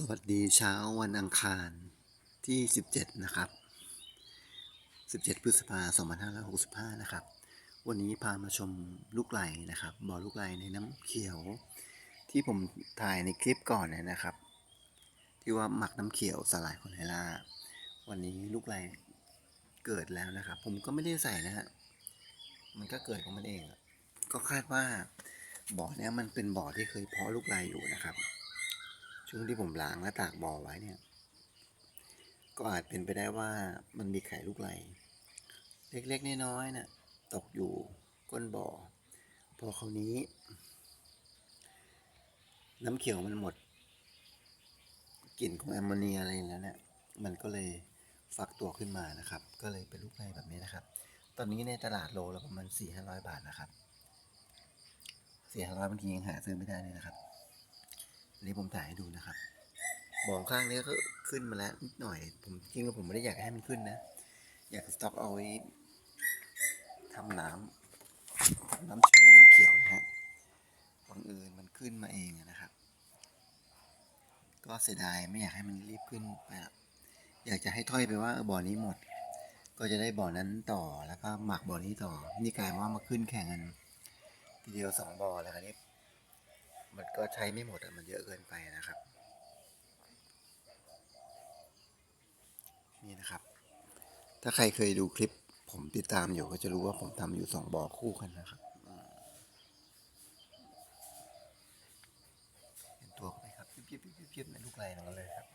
สวัสดีเช้าวันอังคารที่ 17 นะครับ 17 พฤษภาคม2565 นะครับ วันนี้พามาชมลูกไหลนะครับบ่อลูกไหลในน้ำเขียว ที่ผมถ่ายในคลิปก่อนเนยนะครับ ที่ว่าหมักน้ำเขียวสลายคนไฮล่าวันนี้ลูกไหลเกิดแล้วนะครับ ผมก็ไม่ได้ใส่นะฮะมันก็เกิดของมันเอง ก็คาดว่าบ่อเนี้ยมันเป็นบ่อที่เคยเพาะลูกไหลอยู่นะครับ ช่งที่ผมล้างและตากบ่อไว้เนี่ย ก็อาจเป็นไปได้ว่ามันมีไข่ลูกไหลเล็กๆน้อยๆน่ะตกอยู่ก้นบ่อ พอคราวนี้ น้ำเขียวมันหมดกลิ่นของแอมโมเนียอะไรแล้วเนี่ยมันก็เลยฟักตัวขึ้นมานะครับ ก็เลยเป็นลูกไหลแบบนี้นะครับ ตอนนี้ในตลาดโลละประมาณสี่ห้าร้อยบาทนะครับสี่ห้าร้อยบางทียังหาซื้อไม่ได้เลยนะครับ นนี้ผมถ่ายให้ดูนะครับบ่อข้างนี้ก็ขึ้นมาแล้วนิดหน่อย ผมจริงๆผมไม่ได้อยากให้มันขึ้นนะ อยากสต็อกเอาไว้ทำน้ำทำน้ำเชื้อน้ำเขียวนะฮะบังเอิญมันขึ้นมาเองนะครับ ก็เสียดายไม่อยากให้มันรีบขึ้นไปอะอยากจะให้ถ้อยไปว่าเออบ่อนี้หมด ก็จะได้บ่อนั้นต่อแล้วก็หมักบ่อนี้ต่อ นี่กลายว่ามาขึ้นแข่งกันทีเดียวสองบ่อแล้วคันนี้ มันก็ใช้ไม่หมดอะมันเยอะเกินไปนะครับ นี่นะครับ ถ้าใครเคยดูคลิป ผมติดตามอยู่ก็จะรู้ว่าผมทำอยู่สองบ่อคู่กันนะครับเห็นตัวไหมครับยิบยิบยิบยิบในลูกไรนั่นเลยครับ